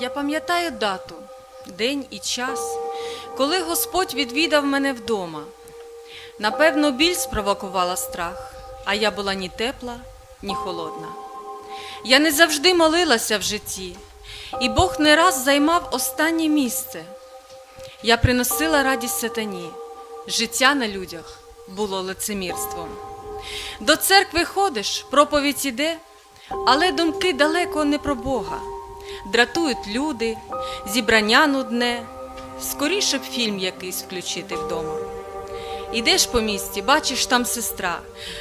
Я пам'ятаю дату, день і час, коли Господь відвідав мене вдома. Напевно, біль спровокувала страх, а я була ні тепла, ні холодна. Я не завжди молилася в житті, і Бог не раз займав останнє місце. Я приносила радість сатані, життя на людях було лицемірством. До церкви ходиш, проповідь іде, але думки далеко не про Бога. Дратують люди, зібрання нудне, скоріше б фільм якийсь включити вдома. Ідеш по місті, бачиш там сестра.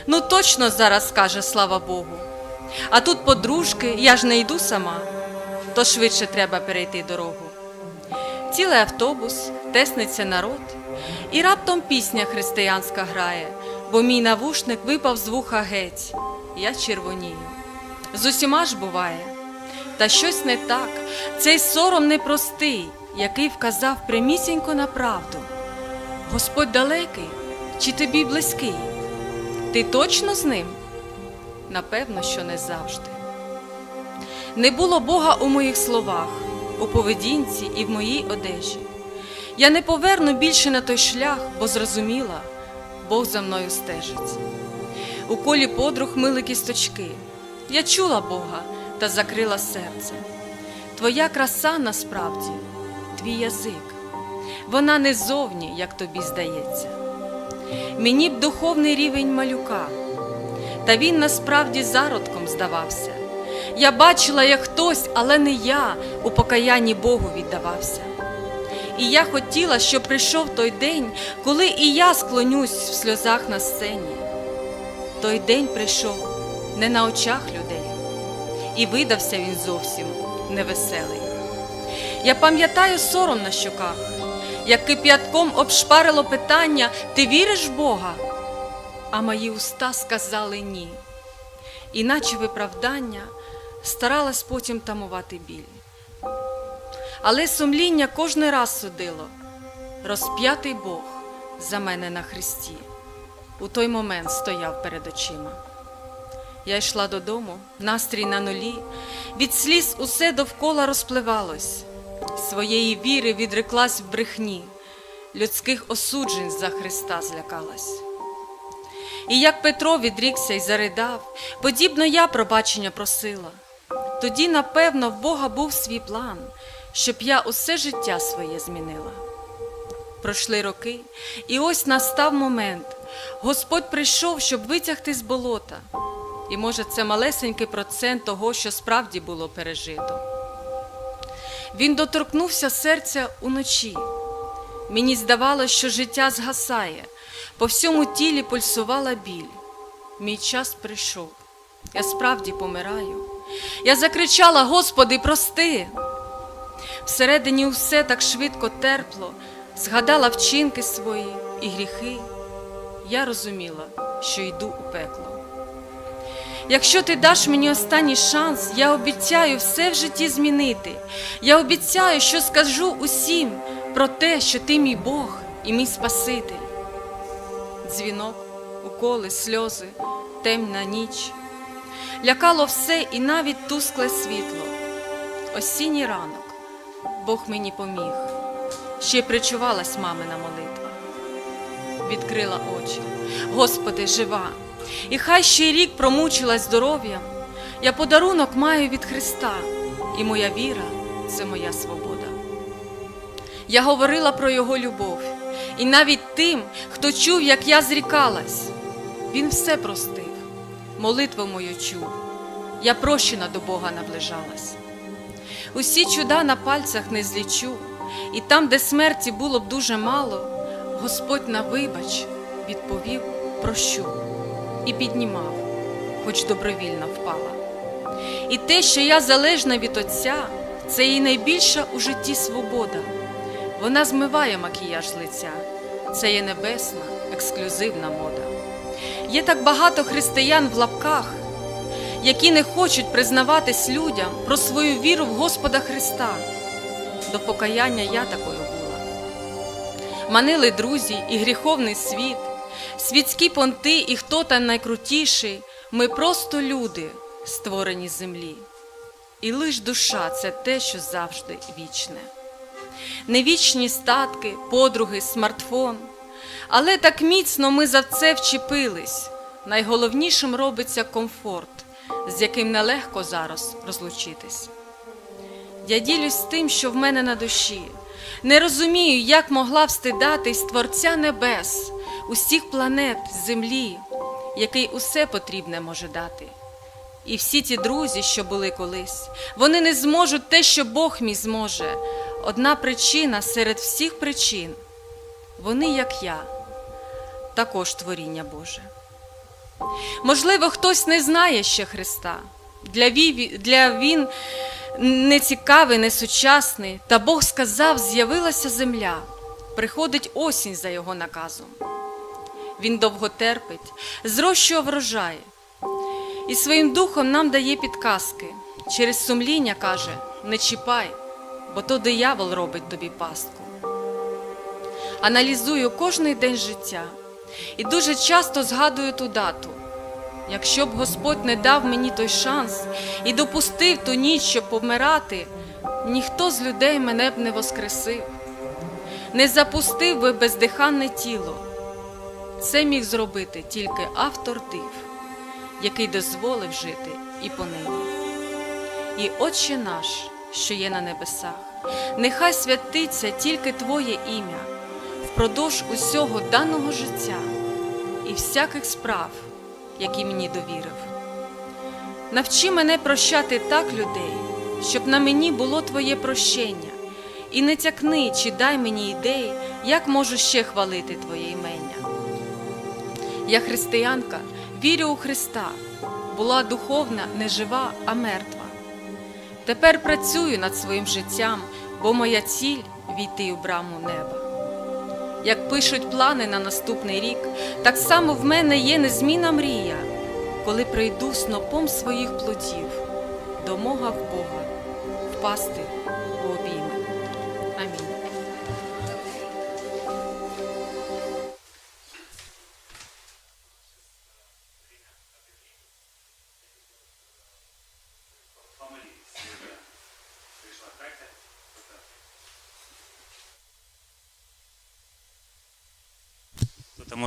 Ну точно зараз скаже слава Богу. А тут подружки, я ж не йду сама, то швидше треба перейти дорогу. Цілий автобус, тесниться народ, і раптом пісня християнська грає, бо мій навушник випав з вуха геть, я червонію. З усіма ж буває. Та щось не так, цей сором непростий, який вказав прямісінько на правду. Господь далекий чи тобі близький? Ти точно з ним? Напевно, що не завжди. Не було Бога у моїх словах, у поведінці і в моїй одежі. Я не поверну більше на той шлях, бо зрозуміла, Бог за мною стежить. У колі подруг мили кісточки. Я чула Бога та закрила серце. Твоя краса насправді, твій язик. Вона не зовні, як тобі здається. Мені б духовний рівень малюка, та він насправді зародком здавався. Я бачила, як хтось, але не я, у покаянні Богу віддавався. І я хотіла, щоб прийшов той день, коли і я склонюсь в сльозах на сцені. Той день прийшов не на очах людей, і видався він зовсім невеселий. Я пам'ятаю сором на щоках, як кип'ятком обшпарило питання: ти віриш в Бога? А мої уста сказали ні. Іначе виправдання старалась потім тамувати біль. Але сумління кожний раз судило розп'ятий Бог за мене на хресті. У той момент стояв перед очима. Я йшла додому, настрій на нулі, від сліз усе довкола розпливалось, своєї віри відреклась в брехні, людських осуджень за Христа злякалась. І як Петро відрікся й заридав, подібно я пробачення просила. Тоді, напевно, в Бога був свій план, щоб я усе життя своє змінила. Пройшли роки, і ось настав момент. Господь прийшов, щоб витягти з болота. І може, це малесенький процент того, що справді було пережито. Він доторкнувся серця уночі. Мені здавалося, що життя згасає, по всьому тілі пульсувала біль. Мій час прийшов. Я справді помираю. Я закричала: Господи, прости! Всередині усе так швидко терпло, згадала вчинки свої і гріхи. Я розуміла, що йду у пекло. Якщо ти даш мені останній шанс, я обіцяю все в житті змінити. Я обіцяю, що скажу усім про те, що ти мій Бог і мій Спаситель. Дзвінок, уколи, сльози, темна ніч. Лякало все і навіть тускле світло. Осінній ранок Бог мені поміг, ще причувалась мамина молитва. Відкрила очі, Господи, жива, і хай ще рік промучилась здоров'ям. Я подарунок маю від Христа, і моя віра це моя свобода. Я говорила про Його любов, і навіть тим, хто чув, як я зрікалась, Він все простив, молитву мою чув, я прощена до Бога наближалась. Усі чуда на пальцях не злічу, і там, де смерті було б дуже мало, Господь на вибач відповів прощу і піднімав, хоч добровільно впала. І те, що я залежна від Отця, це її найбільша у житті свобода. Вона змиває макіяж лиця, це є небесна, ексклюзивна мода. Є так багато християн в лапках, які не хочуть признаватись людям про свою віру в Господа Христа. До покаяння я такою була. Манили друзі і гріховний світ, світські понти і хто там найкрутіший, ми просто люди, створені землі. і лиш душа це те, що завжди вічне. Не вічні статки, подруги, смартфон, але так міцно ми за це вчепились. Найголовнішим робиться комфорт, з яким нелегко зараз розлучитись. Я ділюсь тим, що в мене на душі. Не розумію, як могла встидатись Творця небес, усіх планет, землі, який усе потрібне може дати. І всі ті друзі, що були колись, вони не зможуть те, що Бог мій зможе. Одна причина серед всіх причин вони, як я, також творіння Боже. Можливо, хтось не знає ще Христа. Для, ві... для Він не цікавий, не сучасний, та Бог сказав: з'явилася земля, приходить осінь за його наказом. Він довго терпить, зрощує врожай, і своїм духом нам дає підказки. Через сумління каже: не чіпай, бо то диявол робить тобі пастку. Аналізую кожний день життя і дуже часто згадую ту дату. Якщо б Господь не дав мені той шанс і допустив ту ніч, щоб помирати, ніхто з людей мене б не воскресив, не запустив би бездиханне тіло. Це міг зробити тільки автор див, який дозволив жити і понині. І Отче наш, що є на небесах, нехай святиться тільки Твоє ім'я впродовж усього даного життя і всяких справ, які мені довірив. Навчи мене прощати так людей, щоб на мені було Твоє прощення, і не тякни чи дай мені ідеї, як можу ще хвалити Твоє імення. Я християнка, вірю у Христа, була духовна, не жива, а мертва. Тепер працюю над своїм життям, бо моя ціль війти у браму неба. Як пишуть плани на наступний рік, так само в мене є незмінна мрія, коли прийду снопом своїх плодів, домога в Бога, впасти